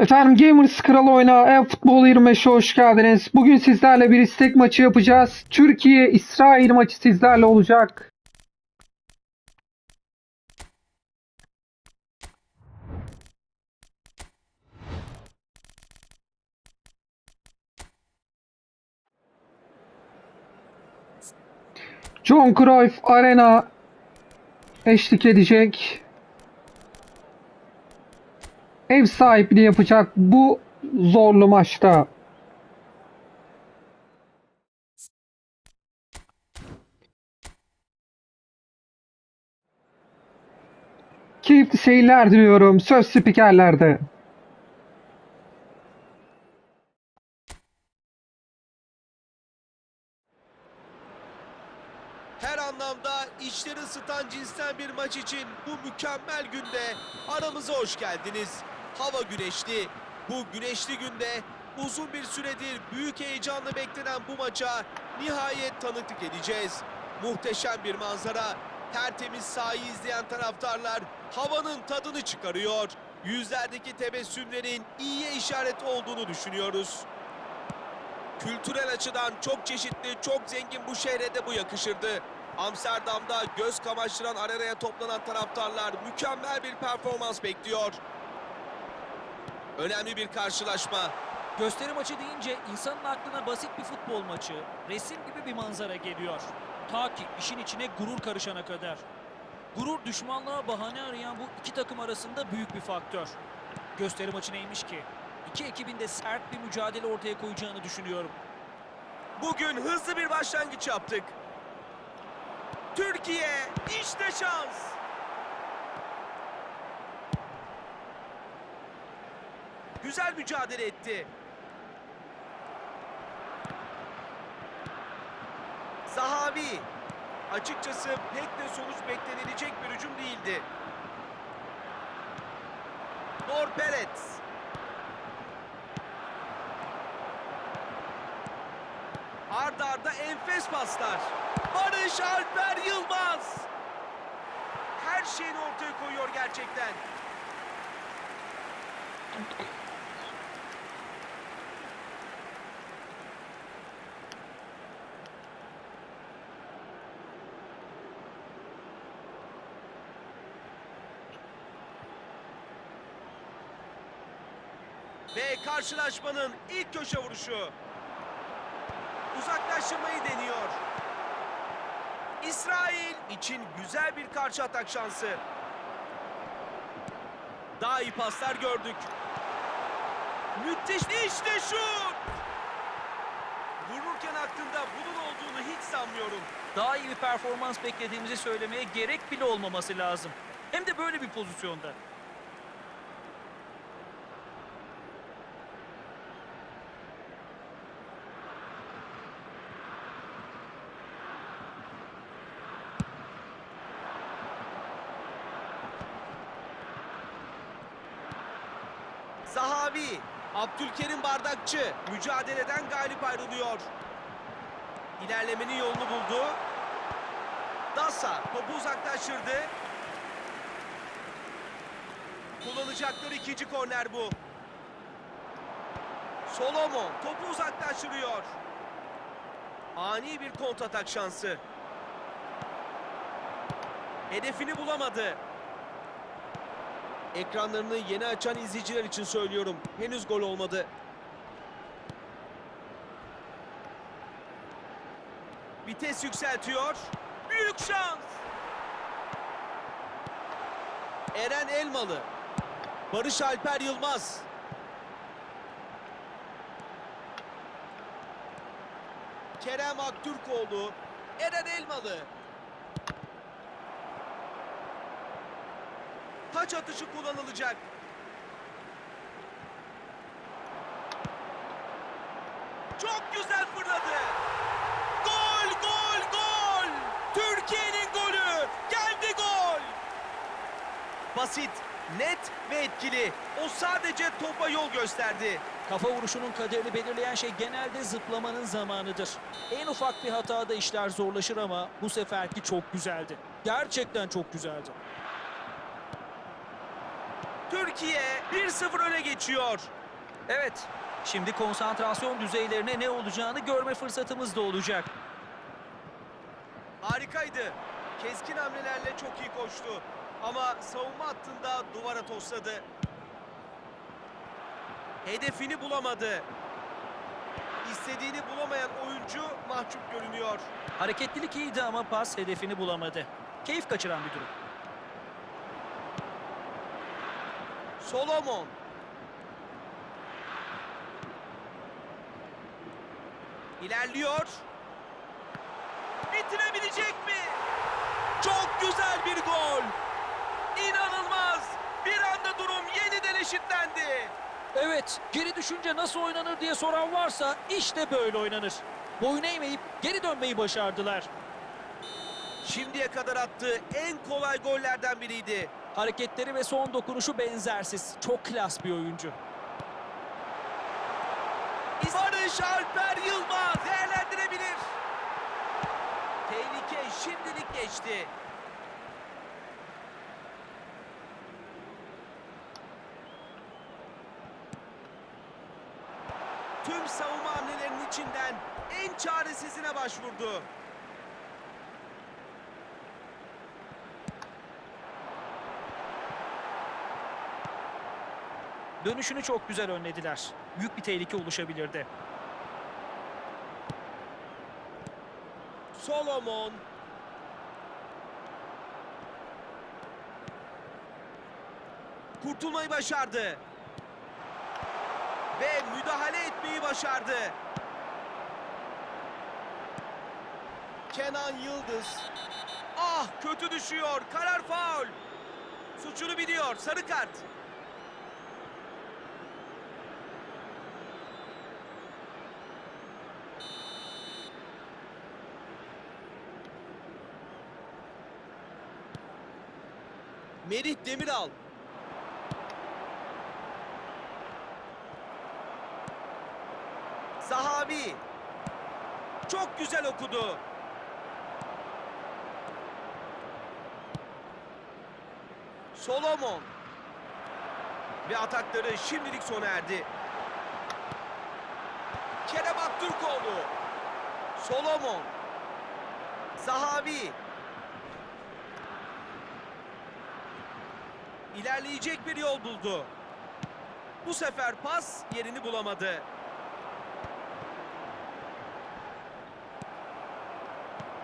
Efendim Gamers Kral Oyna e-futbol 25'e hoş geldiniz. Bugün sizlerle bir istek maçı yapacağız. Türkiye-İsrail maçı sizlerle olacak. John Cruyff Arena eşlik edecek. Ev sahipliği yapacak bu zorlu maçta. Keyifli seyirler diliyorum. Söz spikerlerde. Her anlamda içleri ısıtan cinsten bir maç için bu mükemmel günde aramıza hoş geldiniz. Hava güneşli. Bu güneşli günde uzun bir süredir büyük heyecanla beklenen bu maça nihayet tanıklık edeceğiz. Muhteşem bir manzara. Tertemiz sahayı izleyen taraftarlar havanın tadını çıkarıyor. Yüzlerdeki tebessümlerin iyiye işaret olduğunu düşünüyoruz. Kültürel açıdan çok çeşitli, çok zengin bu şehre bu yakışırdı. Amsterdam'da göz kamaştıran arenaya toplanan taraftarlar mükemmel bir performans bekliyor. Önemli bir karşılaşma. Gösteri maçı deyince insanın aklına basit bir futbol maçı, resim gibi bir manzara geliyor. Ta ki işin içine gurur karışana kadar. Gurur düşmanlığa bahane arayan bu iki takım arasında büyük bir faktör. Gösteri maçı neymiş ki? İki ekibin de sert bir mücadele ortaya koyacağını düşünüyorum. Bugün hızlı bir başlangıç yaptık. Türkiye işte şans. Güzel mücadele etti. Zahavi. Açıkçası pek de sonuç beklenilecek bir hücum değildi. Nor Perez. Arda arda enfes paslar. Barış Alper Yılmaz. Her şeyini ortaya koyuyor gerçekten. Ve karşılaşmanın ilk köşe vuruşu. Uzaklaştırmayı deniyor. İsrail için güzel bir karşı atak şansı. Daha iyi paslar gördük. Müthiş işte şut. Vururken aklında bunun olduğunu hiç sanmıyorum. Daha iyi bir performans beklediğimizi söylemeye gerek bile olmaması lazım. Hem de böyle bir pozisyonda. Zahavi, Abdülkerim Bardakçı mücadeleden galip ayrılıyor. İlerlemenin yolunu buldu. Dasa topu uzaklaştırdı. Kullanacakları ikinci korner bu. Solomon topu uzaklaştırıyor. Ani bir kontratak şansı. Hedefini bulamadı. Ekranlarını yeni açan izleyiciler için söylüyorum. Henüz gol olmadı. Vites yükseltiyor. Büyük şans. Eren Elmalı. Barış Alper Yılmaz. Kerem Aktürkoğlu. Eren Elmalı. Taç atışı kullanılacak. Çok güzel fırladı. Gol, gol, gol. Türkiye'nin golü. Geldi gol. Basit, net ve etkili. O sadece topa yol gösterdi. Kafa vuruşunun kaderini belirleyen şey genelde zıplamanın zamanıdır. En ufak bir hatada işler zorlaşır ama bu seferki çok güzeldi. Gerçekten çok güzeldi. Türkiye 1-0 öne geçiyor. Evet, şimdi konsantrasyon düzeylerine ne olacağını görme fırsatımız da olacak. Harikaydı. Keskin hamlelerle çok iyi koştu. Ama savunma hattında duvara tosladı. Hedefini bulamadı. İstediğini bulamayan oyuncu mahcup görünüyor. Hareketlilik iyiydi ama pas hedefini bulamadı. Keyif kaçıran bir durum. Solomon. İlerliyor. Bitirebilecek mi? Çok güzel bir gol. İnanılmaz. Bir anda durum yeniden eşitlendi. Evet, geri düşünce nasıl oynanır diye soran varsa işte böyle oynanır. Boyun eğmeyip geri dönmeyi başardılar. Şimdiye kadar attığı en kolay gollerden biriydi. Hareketleri ve son dokunuşu benzersiz. Çok klas bir oyuncu. Barış Alper Yılmaz değerlendirebilir. Tehlike şimdilik geçti. Tüm savunma hamlelerinin içinden en çaresizine başvurdu. Dönüşünü çok güzel önlediler. Büyük bir tehlike oluşabilirdi. Solomon. Kurtulmayı başardı. Ve müdahale etmeyi başardı. Kenan Yıldız. Ah kötü düşüyor. Karar faul. Suçunu biliyor. Sarı kart. Merih Demiral. Sahabi. Çok güzel okudu. Solomon. Ve atakları şimdilik sona erdi. Kerem Aktürkoğlu. Solomon. Sahabi. İlerleyecek bir yol buldu. Bu sefer pas yerini bulamadı.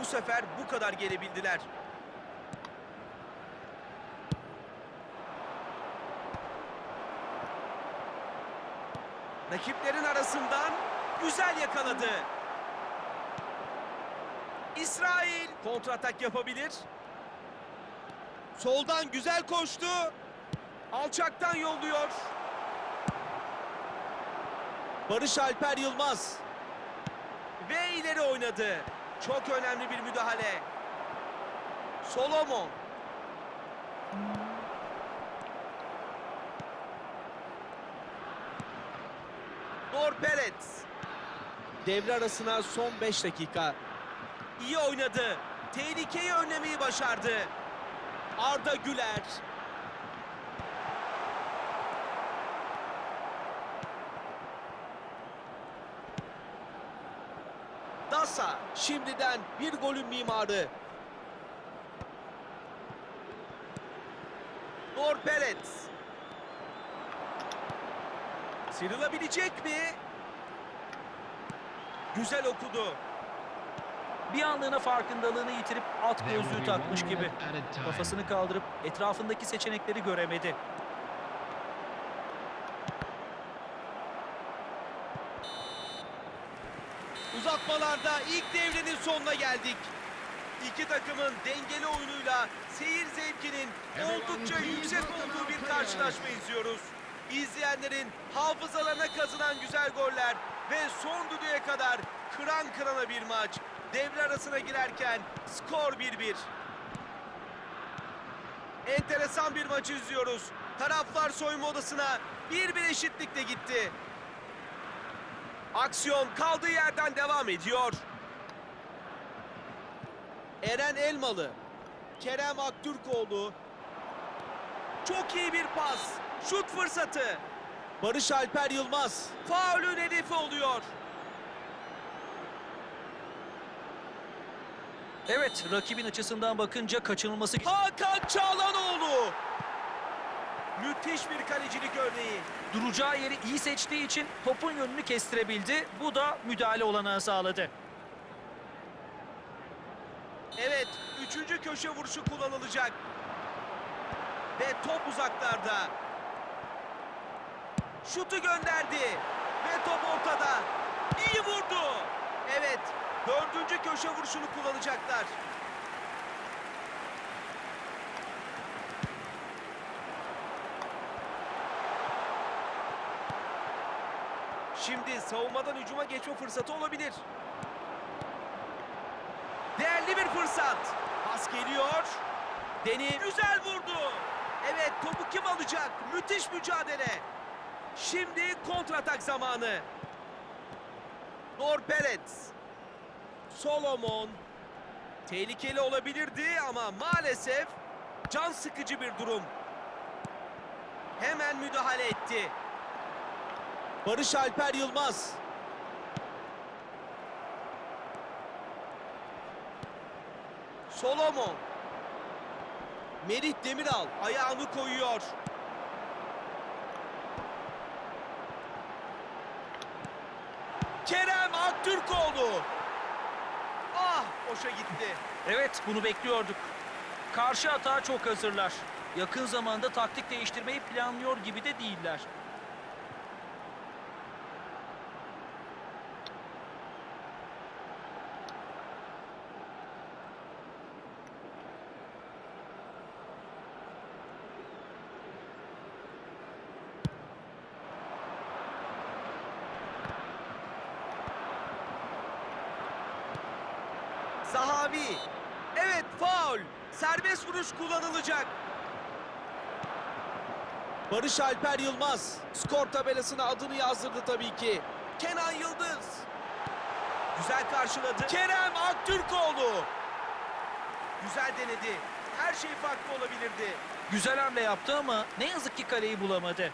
Bu sefer bu kadar gelebildiler. Rakiplerin arasından güzel yakaladı. İsrail kontratak yapabilir. Soldan güzel koştu. Alçaktan yolluyor. Barış Alper Yılmaz. Ve ileri oynadı. Çok önemli bir müdahale. Solomon. Dor Perez. Devre arasına son 5 dakika. İyi oynadı. Tehlikeyi önlemeyi başardı. Arda Güler. Dasa şimdiden bir golün mimarı. Nor Perez. Sıyrılabilecek mi? Güzel okudu. Bir anlığına farkındalığını yitirip at gözlüğü takmış gibi. Kafasını kaldırıp etrafındaki seçenekleri göremedi. Uzatmalarda ilk devrenin sonuna geldik. İki takımın dengeli oyunuyla seyir zevkinin oldukça yüksek olduğu bir karşılaşma izliyoruz. İzleyenlerin hafızalarına kazınan güzel goller ve son düdüğe kadar kıran kırana bir maç. Devre arasına girerken skor 1-1. Enteresan bir maç izliyoruz. Taraflar soyunma odasına bir bir eşitlikle gitti. Aksiyon kaldığı yerden devam ediyor. Eren Elmalı, Kerem Aktürkoğlu. Çok iyi bir pas. Şut fırsatı. Barış Alper Yılmaz. Faulün hedefi oluyor. Evet, rakibin açısından bakınca kaçınılması Hakan Çağlanoğlu. Müthiş bir kalecilik örneği. duracağı yeri iyi seçtiği için topun yönünü kestirebildi. Bu da müdahale olanağı sağladı. Evet, üçüncü köşe vuruşu kullanılacak. Ve top uzaklarda. Şutu gönderdi. Ve top ortada. İyi vurdu. Evet, dördüncü köşe vuruşunu kullanacaklar. Şimdi savunmadan hücuma geçme fırsatı olabilir. Değerli bir fırsat. Pas geliyor. Deni güzel vurdu. Evet topu kim alacak? Müthiş mücadele. Şimdi kontratak zamanı. Nor Perez. Solomon. Tehlikeli olabilirdi ama maalesef can sıkıcı bir durum. Hemen müdahale etti. Barış Alper Yılmaz. Solomon. Merih Demiral ayağını koyuyor. Kerem Aktürkoğlu. Boşa gitti. Evet, bunu bekliyorduk. Karşı atağa çok hazırlar. Yakın zamanda taktik değiştirmeyi planlıyor gibi de değiller. Zahavi. Evet faul. Serbest vuruş kullanılacak. Barış Alper Yılmaz skor tabelasına adını yazdırdı tabii ki. Kenan Yıldız. Güzel karşıladı. Kerem Aktürkoğlu. Güzel denedi. Her şey farklı olabilirdi. Güzel hamle yaptı ama ne yazık ki kaleyi bulamadı.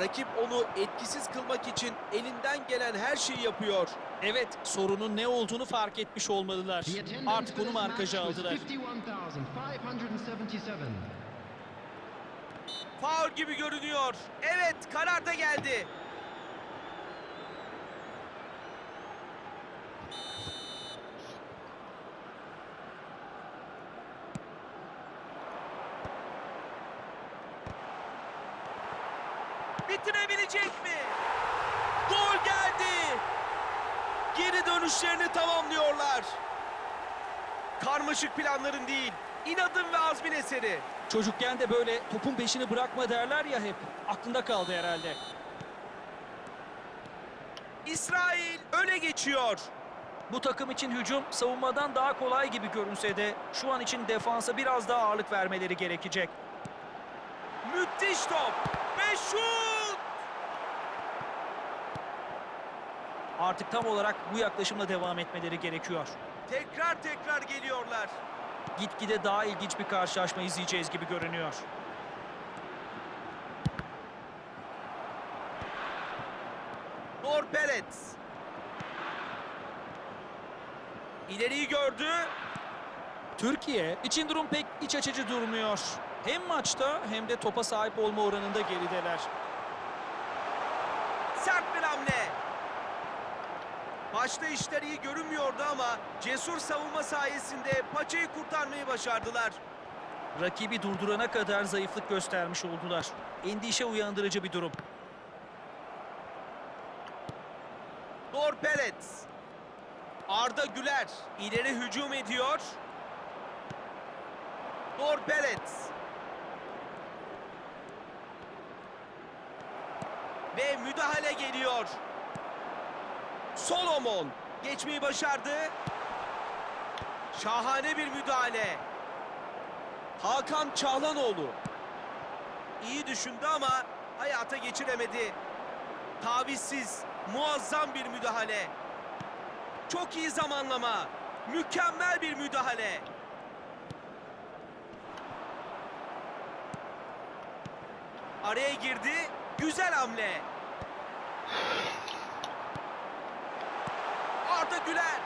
Rakip onu etkisiz kılmak için elinden gelen her şeyi yapıyor. Evet, sorunun ne olduğunu fark etmiş olmalılar. Artık onu markaja aldılar. Faul gibi görünüyor. Evet karar da geldi. Bitirebilecek mi? Gol geldi. Geri dönüşlerini tamamlıyorlar. Karmaşık planların değil, inadın ve azmin eseri. Çocukken de böyle topun peşini bırakma derler ya hep. Aklında kaldı herhalde. İsrail öne geçiyor. Bu takım için hücum savunmadan daha kolay gibi görünse de şu an için defansa biraz daha ağırlık vermeleri gerekecek. Müthiş top ve şut! Artık tam olarak bu yaklaşımla devam etmeleri gerekiyor. Tekrar tekrar geliyorlar. Gitgide daha ilginç bir karşılaşma izleyeceğiz gibi görünüyor. Nor Perez. İleriyi gördü. Türkiye için durum pek iç açıcı durmuyor. Hem maçta hem de topa sahip olma oranında gerideler. Sert bir hamle. Başta işler iyi görünmüyordu ama cesur savunma sayesinde paçayı kurtarmayı başardılar. Rakibi durdurana kadar zayıflık göstermiş oldular. Endişe uyandırıcı bir durum. Nor Perez. Arda Güler ileri hücum ediyor. Nor Perez. Ve müdahale geliyor. Solomon geçmeyi başardı. Şahane bir müdahale. Hakan Çağlanoğlu. İyi düşündü ama hayata geçiremedi. Tavizsiz, muazzam bir müdahale. Çok iyi zamanlama. Mükemmel bir müdahale. Araya girdi. Güzel hamle. Arda Güler.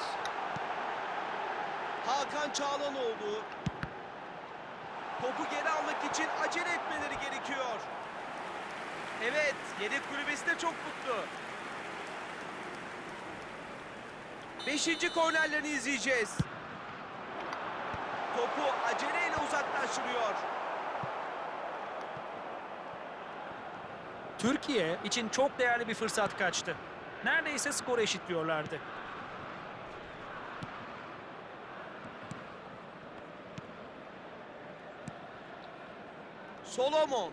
Hakan Çağlanoğlu. Topu geri almak için acele etmeleri gerekiyor. Evet, yedek kulübesi de çok mutlu. Beşinci kornerlerini izleyeceğiz. Topu aceleyle uzaklaştırıyor. Türkiye için çok değerli bir fırsat kaçtı. Neredeyse skoru eşitliyorlardı. Solomon.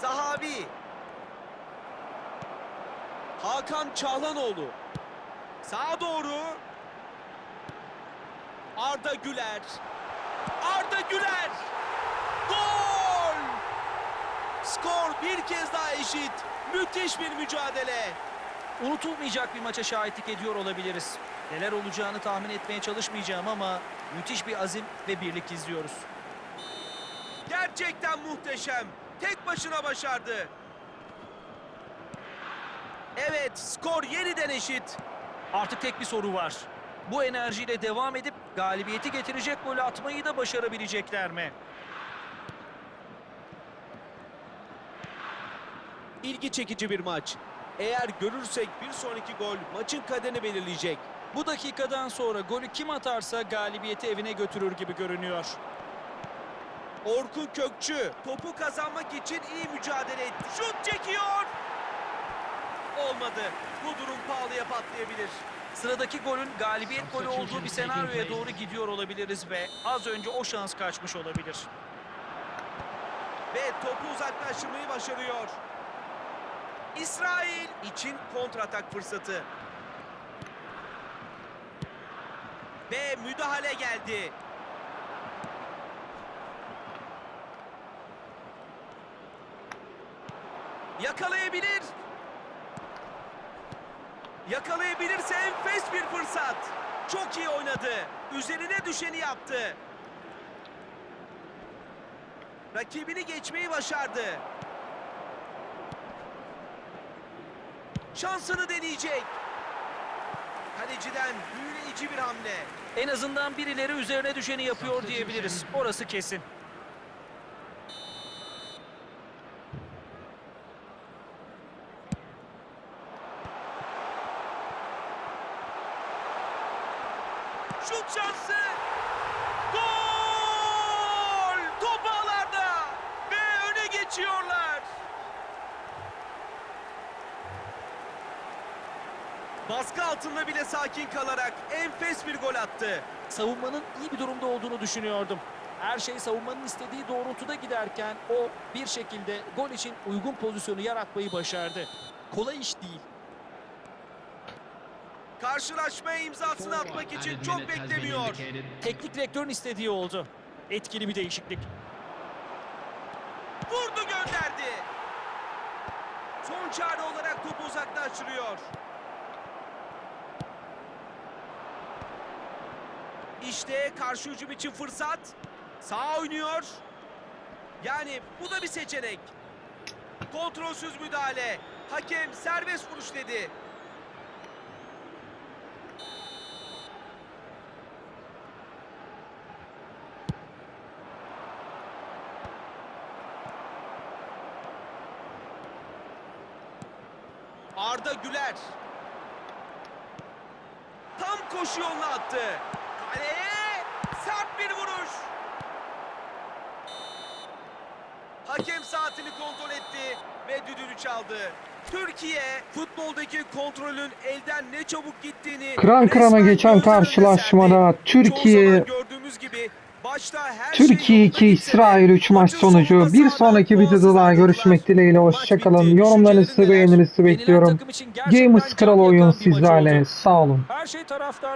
Zahavi. Hakan Çağlanoğlu. Sağa doğru. Arda Güler. Arda Güler. Gol! Skor bir kez daha eşit. Müthiş bir mücadele. Unutulmayacak bir maça şahitlik ediyor olabiliriz. Neler olacağını tahmin etmeye çalışmayacağım ama müthiş bir azim ve birlik izliyoruz. Gerçekten muhteşem. Tek başına başardı. Evet, skor yeniden eşit. Artık tek bir soru var. Bu enerjiyle devam edip galibiyeti getirecek golü atmayı da başarabilecekler mi? İlgi çekici bir maç. Eğer görürsek bir sonraki gol maçın kaderini belirleyecek. Bu dakikadan sonra golü kim atarsa galibiyeti evine götürür gibi görünüyor. Orkun Kökçü topu kazanmak için iyi mücadele etti. Şut çekiyor. Olmadı. Bu durum pahalıya patlayabilir. Sıradaki golün galibiyet golü olduğu bir senaryoya doğru gidiyor olabiliriz ve az önce o şans kaçmış olabilir. Ve topu uzaklaştırmayı başarıyor. İsrail için kontratak fırsatı. Ve müdahale geldi. Yakalayabilir. Yakalayabilirse enfes bir fırsat. Çok iyi oynadı. Üzerine düşeni yaptı. Rakibini geçmeyi başardı. Şansını deneyecek. Kaleciden büyüleyici bir hamle. En azından birileri üzerine düşeni yapıyor diyebiliriz. Orası kesin. Şut şansı. Gol! Top ağlarda ve öne geçiyorlar. Baskı altında bile sakin kalarak enfes bir gol attı. Savunmanın iyi bir durumda olduğunu düşünüyordum. Her şey savunmanın istediği doğrultuda giderken o bir şekilde gol için uygun pozisyonu yaratmayı başardı. Kolay iş değil. Karşılaşmaya imzasını atmak için çok beklemiyor. Teknik direktörün istediği oldu. Etkili bir değişiklik. Vurdu gönderdi. Son çare olarak topu uzaklaştırıyor. İşte karşı hücum için fırsat. Sağ oynuyor. Yani bu da bir seçenek. Kontrolsüz müdahale. Hakem serbest vuruş dedi. Arda Güler. Tam koşu yoluna attı. Kaleye sert bir vuruş. Hakem saatini kontrol etti ve düdüğünü çaldı. Türkiye futboldaki kontrolün elden ne çabuk gittiğini Kıran kırana geçen karşılaşmada. Türkiye gibi Başta her şey Türkiye yolunda 2, gitse de İsrail 3 maç sonucu. Bir sonraki videoda daha görüşmek dileğiyle. Hoşçakalın. Yorumlarınızı, beğeninizi bekliyorum. Gamers Kral oyun sizlerle. Sağ olun. Her şey taraftar